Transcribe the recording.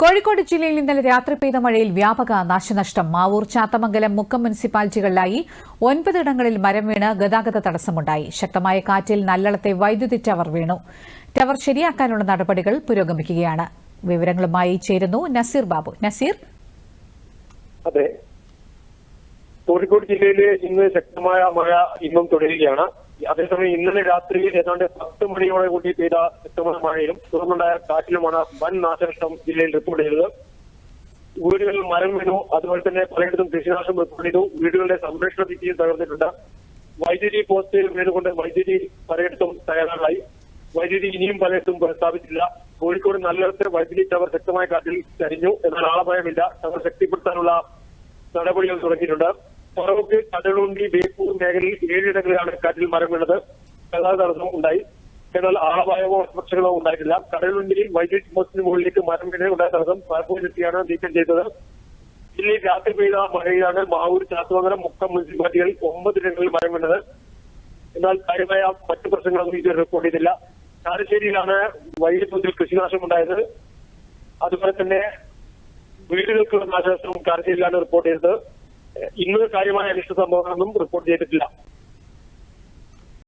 കോഴിക്കോട് ജില്ലയിൽ ഇന്നലെ രാത്രി പെയ്ത മഴയിൽ വ്യാപക നാശനഷ്ടം. മാവൂർ ചാത്തമംഗലം മുക്കം മുനിസിപ്പാലിറ്റികളിലായി ഒൻപതിടങ്ങളിൽ മരം വീണ് ഗതാഗത തടസ്സമുണ്ടായി. ശക്തമായ കാറ്റിൽ നല്ലളത്തെ വൈദ്യുതി ടവർ വീണു. ടവർ ശരിയാക്കാനുള്ള നടപടികൾ പുരോഗമിക്കുകയാണ്. വിവരങ്ങളുമായി ചേരുന്നു നസീർ ബാബു. നസീർ? കോഴിക്കോട് ജില്ലയിൽ ഇന്ന് ശക്തമായ മഴ ഇന്നും തുടരുകയാണ്. അതേസമയം ഇന്നലെ രാത്രി ഏതാണ്ട് പത്ത് മണിയോടെ കൂടി പെയ്ത ശക്തമായ മഴയിലും തുടർന്നുണ്ടായ കാറ്റിലുമാണ് വൻ നാശനഷ്ടം ജില്ലയിൽ റിപ്പോർട്ട് ചെയ്തത്. വീടുകളിൽ മരം വീണു. അതുപോലെ തന്നെ പലയിടത്തും കൃഷിനാശം റിപ്പോർട്ട് ചെയ്തു വീടുകളുടെ സംരക്ഷണ ഭിത്തിയും തകർന്നിട്ടുണ്ട്. വൈദ്യുതി പോസ്റ്റുകൾ വീണുകൊണ്ട് വൈദ്യുതി പലയിടത്തും തയ്യാറായി വൈദ്യുതി ഇനിയും പലയിടത്തും പ്രസ്താവിച്ചില്ല കോഴിക്കോട് നല്ലയിടത്ത് വൈദ്യുതി ടവർ ശക്തമായ കാറ്റിൽ ചരിഞ്ഞു. എന്നാൽ ആളപായമില്ല ടവർ ശക്തിപ്പെടുത്താനുള്ള നടപടികൾ തുടങ്ങിയിട്ടുണ്ട്. ഫറോക്ക് കടലുണ്ടി ബേപ്പൂർ മേഖലയിൽ ഏഴിടങ്ങളിലാണ് കാറ്റിൽ മരം വീണത്. ഗതാഗത തടസ്സം ഉണ്ടായി. എന്നാൽ ആളപായമോ ഒറ്റപക്ഷങ്ങളോ ഉണ്ടായിട്ടില്ല. കടലുണ്ടിയിൽ വൈദ്യുതി പോസ്റ്റിന് മുകളിലേക്ക് മരം വീണ് ഉണ്ടായ തടസ്സം ഫയർഫോഴ്സ് നീക്കം ചെയ്തത്. ജില്ലയിൽ രാത്രി പെയ്ത മഴയിലാണ് മാവൂർ ചാത്തുമംഗലം മുക്കം മുനിസിപ്പാലിറ്റികളിൽ ഒമ്പതിടങ്ങളിൽ മരം വീണത്. എന്നാൽ കാര്യമായ മറ്റു പ്രശ്നങ്ങളൊന്നും ഇതുവരെ റിപ്പോർട്ട് ചെയ്തില്ല കാരശ്ശേരിയിലാണ് വൈദ്യുതി കൃഷിനാശം ഉണ്ടായത്. അതുപോലെ തന്നെ വീടുകൾക്കുള്ള നാശനഷ്ടം കാരശ്ശേരിയിലാണ് റിപ്പോർട്ട് ചെയ്തത്. ഇന്ന് കാര്യമായ അനിഷ്ട സംഭവങ്ങളൊന്നും റിപ്പോർട്ട് ചെയ്തിട്ടില്ല.